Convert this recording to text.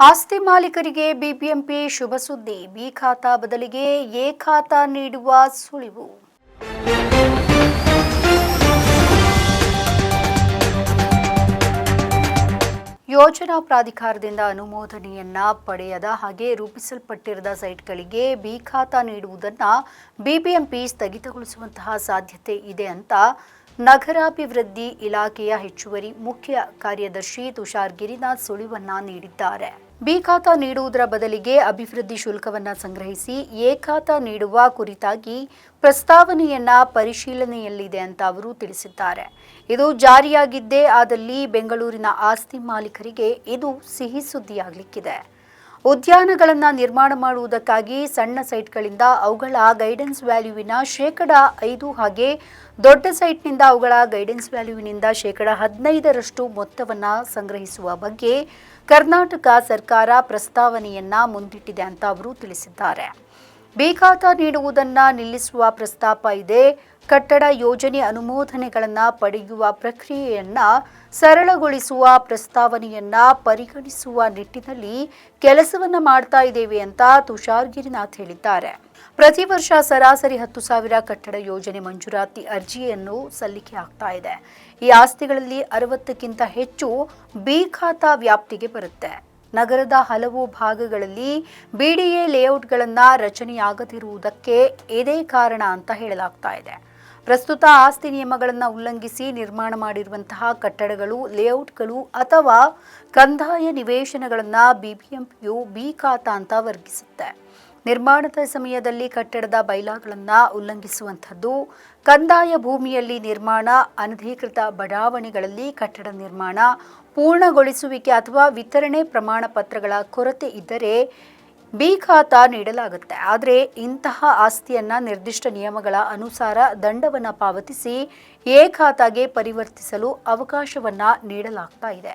ಆಸ್ತಿ ಮಾಲೀಕರಿಗೆ ಬಿಬಿಎಂಪಿ ಶುಭ ಸುದ್ದಿ. ಬಿ ಖಾತಾ ಬದಲಿಗೆ ಎ ಖಾತಾ ನೀಡುವ ಸುಳಿವು. ಯೋಜನಾ ಪ್ರಾಧಿಕಾರದಿಂದ ಅನುಮೋದನೆಯನ್ನ ಪಡೆಯದ ಹಾಗೆ ರೂಪಿಸಲ್ಪಟ್ಟಿರದ ಸೈಟ್ಗಳಿಗೆ ಬಿ ಖಾತಾ ನೀಡುವುದನ್ನು ಬಿಬಿಎಂಪಿ ಸ್ಥಗಿತಗೊಳಿಸುವಂತಹ ಸಾಧ್ಯತೆ ಇದೆ ಅಂತ ನಗರಾಭಿವೃದ್ಧಿ ಇಲಾಖೆಯ ಹೆಚ್ಚುವರಿ ಮುಖ್ಯ ಕಾರ್ಯದರ್ಶಿ ತುಷಾರ್ ಗಿರಿನಾಥ್ ಸುಳಿವನ್ನ ನೀಡಿದ್ದಾರೆ. ಬಿ ಖಾತಾ ನೀಡುವುದರ ಬದಲಿಗೆ ಅಭಿವೃದ್ಧಿ ಶುಲ್ಕವನ್ನು ಸಂಗ್ರಹಿಸಿ ಎ ಖಾತಾ ನೀಡುವ ಕುರಿತಾಗಿ ಪ್ರಸ್ತಾವನೆಯನ್ನ ಪರಿಶೀಲನೆಯಲ್ಲಿದೆ ಅಂತ ಅವರು ತಿಳಿಸಿದ್ದಾರೆ. ಇದು ಜಾರಿಯಾಗಿದ್ದೇ ಆದಲ್ಲಿ ಬೆಂಗಳೂರಿನ ಆಸ್ತಿ ಮಾಲೀಕರಿಗೆ ಇದು ಸಿಹಿ ಸುದ್ದಿಯಾಗಲಿಕ್ಕಿದೆ. ಉದ್ಯಾನಗಳನ್ನು ನಿರ್ಮಾಣ ಮಾಡುವುದಕ್ಕಾಗಿ ಸಣ್ಣ ಸೈಟ್ಗಳಿಂದ ಅವುಗಳ ಗೈಡೆನ್ಸ್ ವ್ಯಾಲ್ಯೂವಿನ ಶೇಕಡ ಐದು ಹಾಗೆ ದೊಡ್ಡ ಸೈಟ್ನಿಂದ ಅವುಗಳ ಗೈಡೆನ್ಸ್ ವ್ಯಾಲ್ಯೂವಿನಿಂದ ಶೇಕಡ ಹದಿನೈದರಷ್ಟು ಮೊತ್ತವನ್ನು ಸಂಗ್ರಹಿಸುವ ಬಗ್ಗೆ ಕರ್ನಾಟಕ ಸರ್ಕಾರ ಪ್ರಸ್ತಾವನೆಯನ್ನ ಮುಂದಿಟ್ಟಿದೆ ಅಂತ ಅವರು ತಿಳಿಸಿದ್ದಾರೆ. ಬಿ ಖಾತಾ ನೀಡುವುದನ್ನು ನಿಲ್ಲಿಸುವ ಪ್ರಸ್ತಾಪ ಇದೆ. ಕಟ್ಟಡ ಯೋಜನೆ ಅನುಮೋದನೆಗಳನ್ನು ಪಡೆಯುವ ಪ್ರಕ್ರಿಯೆಯನ್ನ ಸರಳಗೊಳಿಸುವ ಪ್ರಸ್ತಾವನೆಯನ್ನ ಪರಿಗಣಿಸುವ ನಿಟ್ಟಿನಲ್ಲಿ ಕೆಲಸವನ್ನು ಮಾಡ್ತಾ ಇದ್ದೇವೆ ಅಂತ ತುಷಾರ್ ಗಿರಿನಾಥ್ ಹೇಳಿದ್ದಾರೆ. ಪ್ರತಿ ವರ್ಷ ಸರಾಸರಿ ಹತ್ತು ಸಾವಿರ ಕಟ್ಟಡ ಯೋಜನೆ ಮಂಜೂರಾತಿ ಅರ್ಜಿಯನ್ನು ಸಲ್ಲಿಕೆ ಆಗ್ತಾ ಇದೆ. ಈ ಆಸ್ತಿಗಳಲ್ಲಿ ಅರವತ್ತಕ್ಕಿಂತ ಹೆಚ್ಚು ಬಿ ಖಾತಾ ವ್ಯಾಪ್ತಿಗೆ ಬರುತ್ತೆ. ನಗರದ ಹಲವು ಭಾಗಗಳಲ್ಲಿ ಬಿಡಿಎ ಲೇಔಟ್ಗಳನ್ನು ರಚನೆಯಾಗದಿರುವುದಕ್ಕೆ ಇದೇ ಕಾರಣ ಅಂತ ಹೇಳಲಾಗ್ತಾ ಇದೆ. ಪ್ರಸ್ತುತ ಆಸ್ತಿ ನಿಯಮಗಳನ್ನು ಉಲ್ಲಂಘಿಸಿ ನಿರ್ಮಾಣ ಮಾಡಿರುವಂತಹ ಕಟ್ಟಡಗಳು, ಲೇಔಟ್ಗಳು ಅಥವಾ ಕಂದಾಯ ನಿವೇಶನಗಳನ್ನು ಬಿಬಿಎಂಪಿಯು ಬಿ ಖಾತಾ ಅಂತ ವರ್ಗಿಸುತ್ತೆ. ನಿರ್ಮಾಣದ ಸಮಯದಲ್ಲಿ ಕಟ್ಟಡದ ಬೈಲಾಗಳನ್ನು ಉಲ್ಲಂಘಿಸುವಂಥದ್ದು, ಕಂದಾಯ ಭೂಮಿಯಲ್ಲಿ ನಿರ್ಮಾಣ, ಅನಧಿಕೃತ ಬಡಾವಣೆಗಳಲ್ಲಿ ಕಟ್ಟಡ ನಿರ್ಮಾಣ, ಪೂರ್ಣಗೊಳಿಸುವಿಕೆ ಅಥವಾ ವಿತರಣೆ ಪ್ರಮಾಣ ಪತ್ರಗಳ ಕೊರತೆ ಇದ್ದರೆ ಬಿ ಖಾತಾ ನೀಡಲಾಗುತ್ತೆ. ಆದರೆ ಇಂತಹ ಆಸ್ತಿಯನ್ನು ನಿರ್ದಿಷ್ಟ ನಿಯಮಗಳ ಅನುಸಾರ ದಂಡವನ್ನು ಪಾವತಿಸಿ ಎ ಖಾತಾಗೆ ಪರಿವರ್ತಿಸಲು ಅವಕಾಶವನ್ನ ನೀಡಲಾಗ್ತಾ ಇದೆ.